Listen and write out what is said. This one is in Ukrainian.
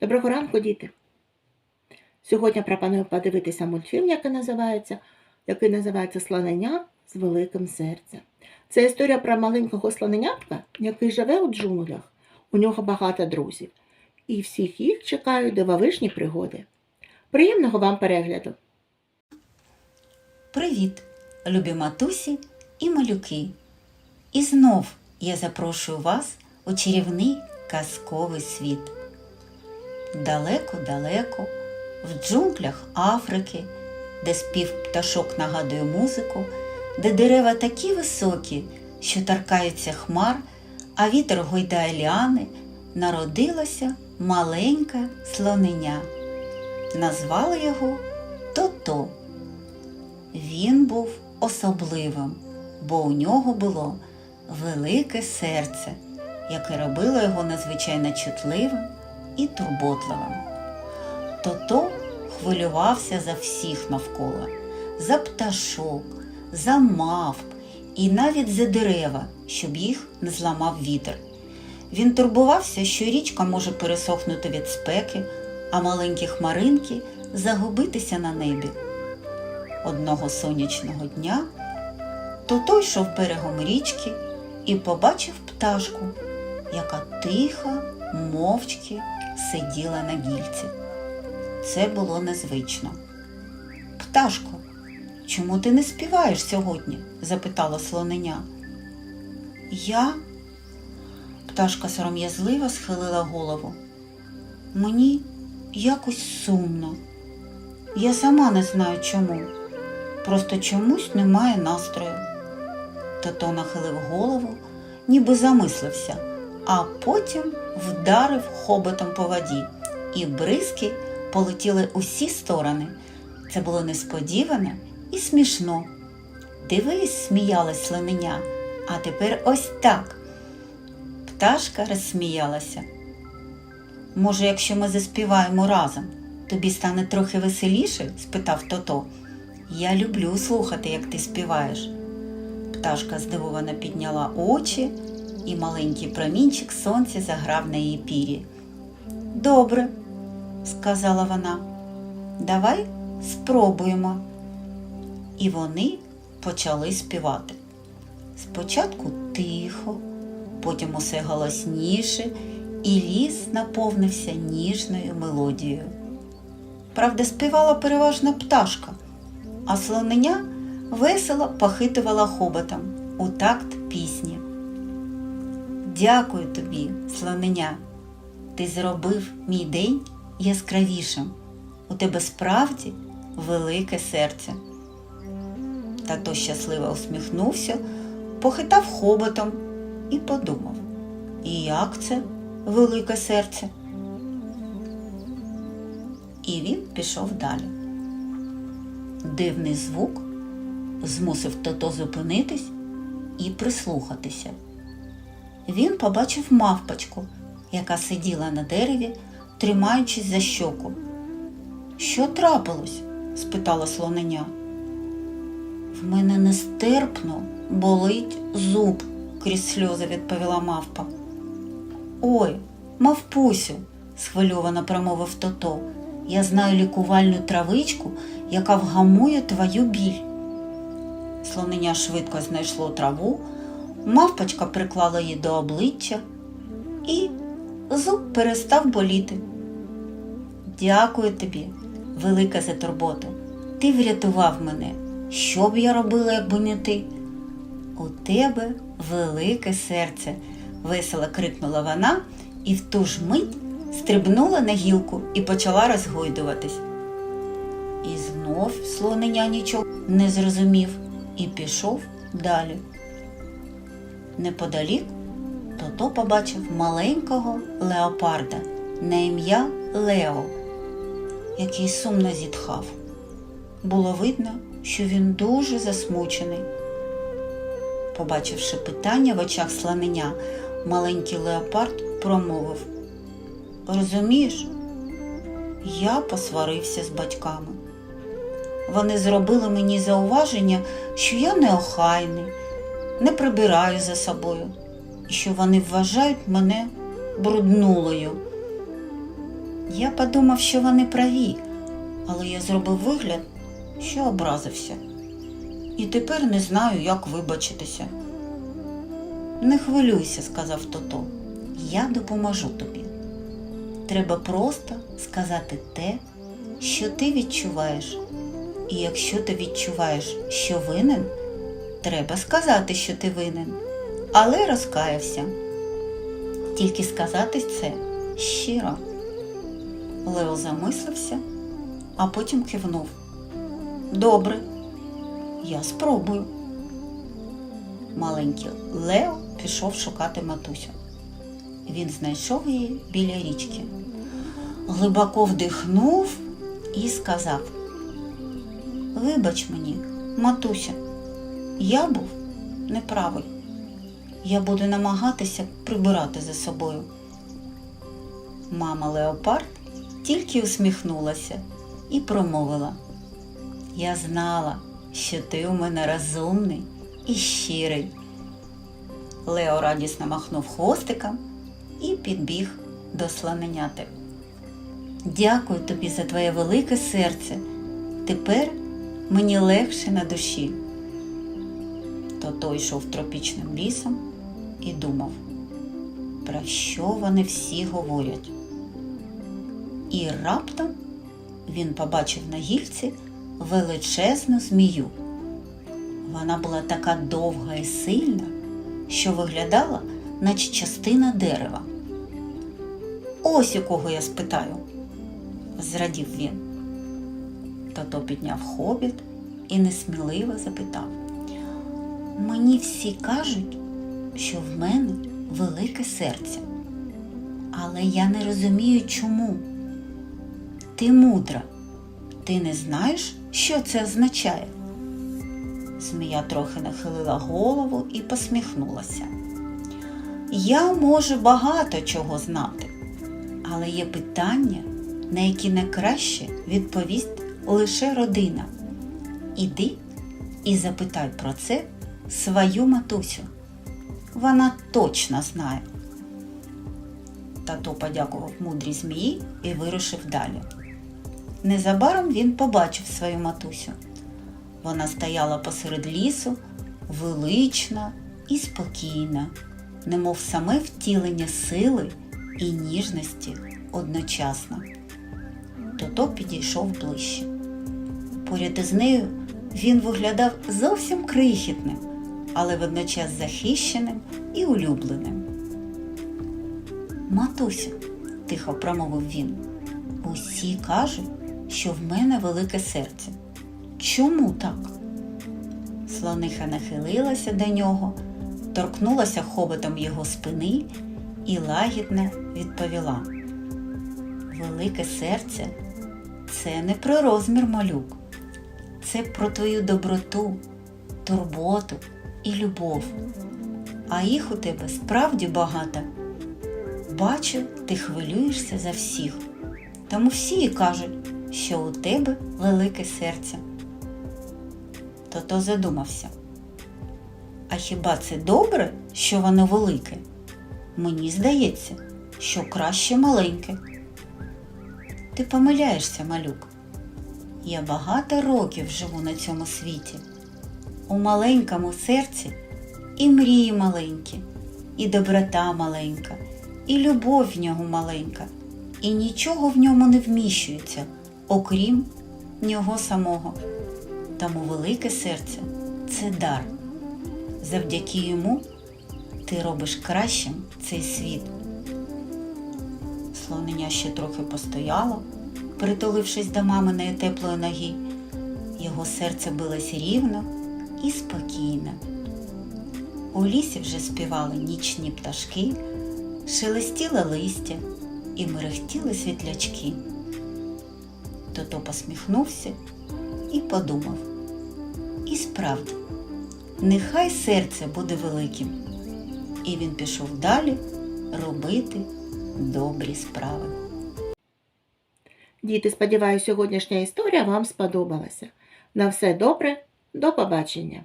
Доброго ранку, діти! Сьогодні пропоную подивитися мультфільм, який називається, який називається Слонення з великим серцем. Це історія про маленького слоненятка, який живе у джунглях. У нього багато друзів. І всіх їх чекають дивовижні пригоди. Приємного вам перегляду! Привіт, любі матусі і малюки. І знов я запрошую вас у чарівний казковий світ. Далеко-далеко, в джунглях Африки, де спів пташок нагадує музику, де дерева такі високі, що торкаються хмар, а вітер гойдає ліани, народилося маленьке слоненя. Назвали його Тото. Він був особливим, бо у нього було велике серце, яке робило його надзвичайно чутливим і турботливим. Тото хвилювався за всіх навколо, за пташок, за мавп і навіть за дерева, щоб їх не зламав вітер. Він турбувався, що річка може пересохнути від спеки, а маленькі хмаринки загубитися на небі. Одного сонячного дня Тото йшов берегом річки і побачив пташку, яка тихо, мовчки сиділа на гільці. Це було незвично. Пташко, чому ти не співаєш сьогодні? запитала слоненя. Я. Пташка сором'язливо схилила голову. Мені якось сумно. Я сама не знаю чому. Просто чомусь немає настрою. Тото нахилив голову, ніби замислився, а потім вдарив хоботом по воді, і бризки полетіли усі сторони. Це було несподіване і смішно. Дивись, сміялась слоненя, а тепер ось так. Пташка розсміялася. Може, якщо ми заспіваємо разом, тобі стане трохи веселіше? спитав Тото. Я люблю слухати, як ти співаєш. Пташка здивовано підняла очі, і маленький промінчик сонця заграв на її пірі. Добре, сказала вона, давай спробуємо. І вони почали співати. Спочатку тихо, потім усе голосніше, і ліс наповнився ніжною мелодією. Правда, співала переважно пташка, а слоненя весело похитувала хоботом у такт пісні. Дякую тобі, слоненя. Ти зробив мій день яскравішим. У тебе справді велике серце. Тато щасливо усміхнувся, похитав хоботом і подумав, і як це велике серце? І він пішов далі. Дивний звук змусив тото зупинитись і прислухатися. Він побачив мавпочку, яка сиділа на дереві, тримаючись за щоку. Що трапилось? спитала слоненя. В мене нестерпно болить зуб, крізь сльози відповіла мавпа. Ой, мавпусю, схвильовано промовив тото. Я знаю лікувальну травичку, яка вгамує твою біль. Слонення швидко знайшло траву, мавпочка приклала її до обличчя, і зуб перестав боліти. Дякую тобі, велика за турботу. Ти врятував мене. Що б я робила, якби не ти? У тебе велике серце, весело крикнула вона і в ту ж мить стрибнула на гілку і почала розгойдуватись. І знов слонення нічого не зрозумів і пішов далі. Неподалік Тото побачив маленького леопарда на ім'я Лео, який сумно зітхав. Було видно, що він дуже засмучений. Побачивши питання в очах слонення, маленький леопард промовив Розумієш, я посварився з батьками. Вони зробили мені зауваження, що я неохайний, не прибираю за собою, і що вони вважають мене бруднулою. Я подумав, що вони праві, але я зробив вигляд, що образився. І тепер не знаю, як вибачитися. Не хвилюйся, сказав Тото. Я допоможу тобі. Треба просто сказати те, що ти відчуваєш. І якщо ти відчуваєш, що винен, треба сказати, що ти винен, але розкаявся. Тільки сказати це щиро. Лео замислився, а потім кивнув. Добре, я спробую. Маленький Лео пішов шукати матусю. Він знайшов її біля річки. Глибоко вдихнув і сказав: Вибач мені, матуся, я був неправий. Я буду намагатися прибирати за собою. Мама Леопард тільки усміхнулася і промовила: Я знала, що ти у мене розумний і щирий. Лео радісно махнув хвостиком і підбіг до слоненяти. Дякую тобі за твоє велике серце. Тепер мені легше на душі. Тото йшов тропічним лісом і думав, про що вони всі говорять. І раптом він побачив на гільці величезну змію. Вона була така довга і сильна, що виглядала, наче частина дерева. Ось у кого я спитаю, зрадів він. Тато підняв хобіт і несміливо запитав. Мені всі кажуть, що в мене велике серце, але я не розумію чому. Ти мудра, ти не знаєш, що це означає? Змія трохи нахилила голову і посміхнулася. Я можу багато чого знати, але є питання, на які найкраще відповість лише родина. Іди і запитай про це свою матусю. Вона точно знає. Тато подякував мудрій змії і вирушив далі. Незабаром він побачив свою матусю. Вона стояла посеред лісу, велична і спокійна, немов саме втілення сили і ніжності одночасно. Тото підійшов ближче. Поряд із нею він виглядав зовсім крихітним, але водночас захищеним і улюбленим. Матусю, тихо промовив він, усі кажуть, що в мене велике серце. Чому так? Слониха нахилилася до нього, торкнулася хоботом його спини і лагідно відповіла: Велике серце це не про розмір малюк, це про твою доброту, турботу і любов. А їх у тебе справді багато. Бачу, ти хвилюєшся за всіх. Тому всі кажуть, що у тебе велике серце. Тото задумався. А хіба це добре, що воно велике? Мені здається, що краще маленьке. Ти помиляєшся, малюк. Я багато років живу на цьому світі. У маленькому серці і мрії маленькі, і доброта маленька, і любов в нього маленька, і нічого в ньому не вміщується, окрім нього самого. Тому велике серце це дар. Завдяки йому ти робиш кращим цей світ. Слонення ще трохи постояло, притулившись до маминої теплої ноги. Його серце билось рівно і спокійно. У лісі вже співали нічні пташки, шелестіло листя і мерехтіли світлячки. Тото посміхнувся і подумав. І справді, нехай серце буде великим. І він пішов далі робити добрі справи. Діти, сподіваюся, сьогоднішня історія вам сподобалася. На все добре, до побачення!